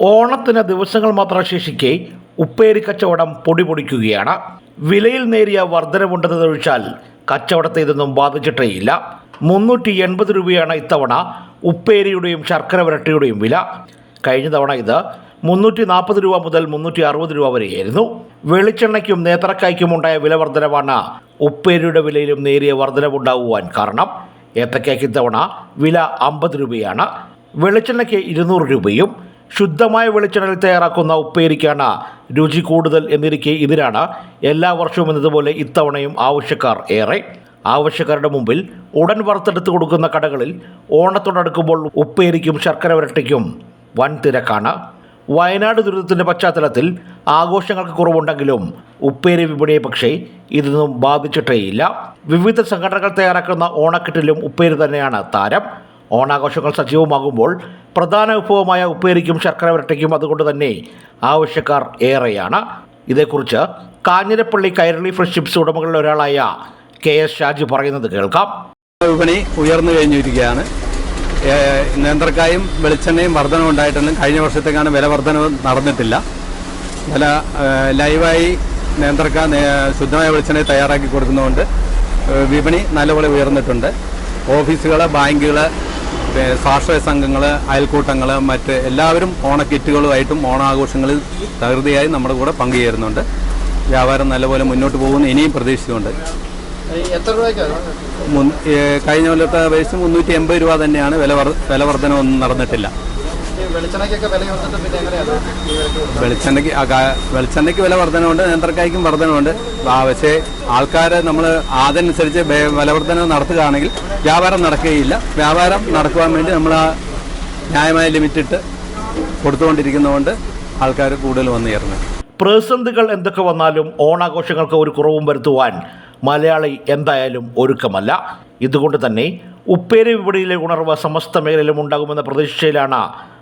ഓണത്തിന് ദിവസങ്ങൾ മാത്രം ശേഷിക്കെ ഉപ്പേരി കച്ചവടം പൊടി പൊടിക്കുകയാണ്. വിലയിൽ നേരിയ വർധനവുണ്ടെന്നതൊഴിച്ചാൽ കച്ചവടത്തെ ഇതൊന്നും ബാധിച്ചിട്ടേയില്ല. മുന്നൂറ്റി എൺപത് രൂപയാണ് ഇത്തവണ ഉപ്പേരിയുടെയും ശർക്കര വരട്ടിയുടെയും വില. കഴിഞ്ഞ തവണ ഇത് മുന്നൂറ്റി നാൽപ്പത് രൂപ മുതൽ മുന്നൂറ്റി അറുപത് രൂപ വരെയായിരുന്നു. വെളിച്ചെണ്ണയ്ക്കും നേത്രക്കായ്ക്കും ഉണ്ടായ വില വർധനവാണ് ഉപ്പേരിയുടെ വിലയിലും നേരിയ വർധനവുണ്ടാകുവാൻ കാരണം. ഏത്തക്കായ്ക്ക് ഇത്തവണ വില അമ്പത് രൂപയാണ്. വെളിച്ചെണ്ണയ്ക്ക് ഇരുന്നൂറ് രൂപയും ശുദ്ധമായ വെളിച്ചെണ്ണയിൽ തയ്യാറാക്കുന്ന ഉപ്പേരിക്കാണ് രുചി കൂടുതൽ എന്നിരിക്കെ ഇതിനാണ് എല്ലാ വർഷവും എന്നതുപോലെ ഇത്തവണയും ആവശ്യക്കാർ ഏറെ. ആവശ്യക്കാരുടെ മുമ്പിൽ ഉടൻ വറുത്തെടുത്ത് കൊടുക്കുന്ന കടകളിൽ ഓണത്തോടടുക്കുമ്പോൾ ഉപ്പേരിക്കും ശർക്കര വരട്ടിക്കും വൻ തിരക്കാണ് വയനാട് ദുരിതത്തിന്റെ പശ്ചാത്തലത്തിൽ ആഘോഷങ്ങൾക്ക് കുറവുണ്ടെങ്കിലും ഉപ്പേരി വിപണിയെ പക്ഷേ ഇതൊന്നും ബാധിച്ചിട്ടേയില്ല. വിവിധ സംഘടനകൾ തയ്യാറാക്കുന്ന ഓണക്കെട്ടിലും ഉപ്പേരി തന്നെയാണ് താരം. ഓണാഘോഷങ്ങൾ സജീവമാകുമ്പോൾ പ്രധാന വിഭവമായ ഉപ്പേരിക്കും ശർക്കര വരട്ടയ്ക്കും അതുകൊണ്ട് തന്നെ ആവശ്യക്കാർ ഏറെയാണ്. ഇതേക്കുറിച്ച് കാഞ്ഞിരപ്പള്ളി കൈരളി ഫ്രഷ് ചിപ്സ് ഉടമകളിൽ ഒരാളായ കെ എസ് ഷാജി പറയുന്നത് കേൾക്കാം. വിപണി ഉയർന്നു കഴിഞ്ഞിരിക്കുകയാണ്. നേന്ത്രക്കായും വെളിച്ചെണ്ണയും വർധനം ഉണ്ടായിട്ടൊന്നും കഴിഞ്ഞ വർഷത്തേക്കാണ് വില വർധനവ് നടന്നിട്ടില്ല. വില ലൈവായി നേന്ത്രക്ക ശുദ്ധമായ വെളിച്ചെണ്ണ തയ്യാറാക്കി കൊടുക്കുന്നതുകൊണ്ട് വിപണി നല്ലപോലെ ഉയർന്നിട്ടുണ്ട്. ഓഫീസുകൾ ബാങ്കുകൾ സ്വാശ്രയ സംഘങ്ങൾ അയൽക്കൂട്ടങ്ങൾ മറ്റ് എല്ലാവരും ഓണക്കിറ്റുകളുമായിട്ടും ഓണാഘോഷങ്ങളിൽ തകൃതിയായി നമ്മുടെ കൂടെ പങ്കുചേരുന്നുണ്ട്. വ്യാപാരം നല്ലപോലെ മുന്നോട്ട് പോകുന്നു ഇനിയും പ്രതീക്ഷിച്ചുകൊണ്ട്. എത്ര രൂപയ്ക്കാണ് കഴിഞ്ഞ കൊല്ലത്തെ അപേക്ഷിച്ച് മുന്നൂറ്റി എൺപത് രൂപ തന്നെയാണ് വില വർ- വില വർധനമൊന്നും നടന്നിട്ടില്ല. വെളിച്ചെണ്ണയ്ക്ക് വെളിച്ചെണ്ണയ്ക്ക് വില വർധനമുണ്ട് നേന്ത്രക്കായ്ക്കും വർധനമുണ്ട് പക്ഷേ ആൾക്കാർ നമ്മൾ അതനുസരിച്ച് വില വർധന നടത്തുകയാണെങ്കിൽ വ്യാപാരം നടക്കുകയില്ല. വ്യാപാരം നടക്കുവാൻ വേണ്ടി നമ്മൾ ആ ന്യായമായ ലിമിറ്റിട്ട് കൊടുത്തുകൊണ്ടിരിക്കുന്നതുകൊണ്ട് ആൾക്കാർ കൂടുതൽ വന്നു ചേർന്നു പ്രതിസന്ധികൾ എന്തൊക്കെ വന്നാലും ഓണാഘോഷങ്ങൾക്ക് ഒരു കുറവും വരുത്തുവാൻ മലയാളി എന്തായാലും ഒരുക്കമല്ല. ഇതുകൊണ്ട് തന്നെ ഉപ്പേരി വിപണിയിലെ ഉണർവ് സമസ്ത മേഖലയിലും ഉണ്ടാകുമെന്ന പ്രതീക്ഷയിലാണ്